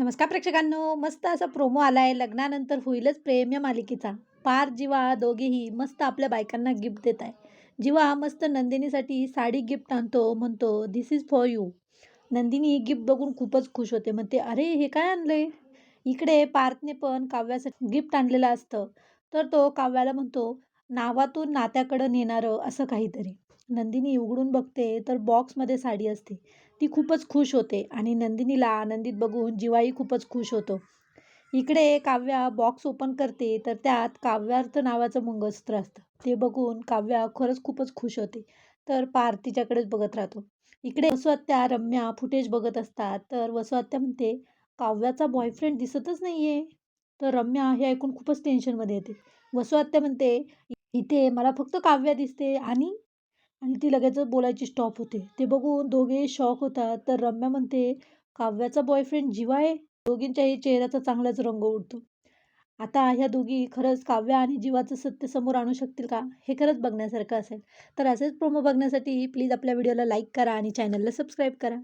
नमस्कार प्रेक्षकांनो. मस्त असा प्रोमो आला आहे लग्नानंतर होईलच प्रेम या मालिकेचा. पार जिवा दोघेही मस्त आपल्या बायकांना गिफ्ट देत आहे जिवा मस्त नंदिनीसाठी साडी गिफ्ट आणतो. म्हणतो this is for you Nandini gift बघून खूपच खुश होते. म्हणते अरे हे काय आणलंय? इकडे पार्थने पण काव्यासाठी गिफ्ट आणलेलं असतं. तर तो काव्याला म्हणतो नावातून नात्याकडं नेणारं असं काहीतरी. नंदिनी उघडून बघते तर बॉक्समध्ये साडी असते. ती खूपच खुश होते आणि नंदिनीला आनंदित बघून जिवाही खूपच खुश होतो. इकडे काव्या बॉक्स ओपन करते तर त्यात काव्यार्थ नावाचं मंगळसूत्र असतं. ते बघून काव्या खरंच खूपच खुश होते. तर पार तिच्याकडेच बघत राहतो. इकडे वसुआत्या रम्या फुटेज बघत असतात. तर वसुआत्या म्हणते काव्याचा बॉयफ्रेंड दिसतच नाही आहे तर रम्या हे ऐकून खूपच टेन्शनमध्ये येते. वसुआत्या म्हणते इथे मला फक्त काव्या दिसते आणि आणि ती लगेच बोलायची स्टॉप होते. ते बघून दोघे शॉक होतात. तर रम्या म्हणते काव्याचा बॉयफ्रेंड जीवा आहे. दोघींच्याही चेहऱ्याचा चांगलाच रंग उडतो. आता ह्या दोघी खरंच काव्या आणि जीवाचं सत्य समोर आणू शकतील का? हे खरंच बघण्यासारखं असेल. तर असेच प्रोमो बघण्यासाठी प्लीज आपल्या व्हिडिओला लाईक करा आणि चॅनलला सबस्क्राईब करा.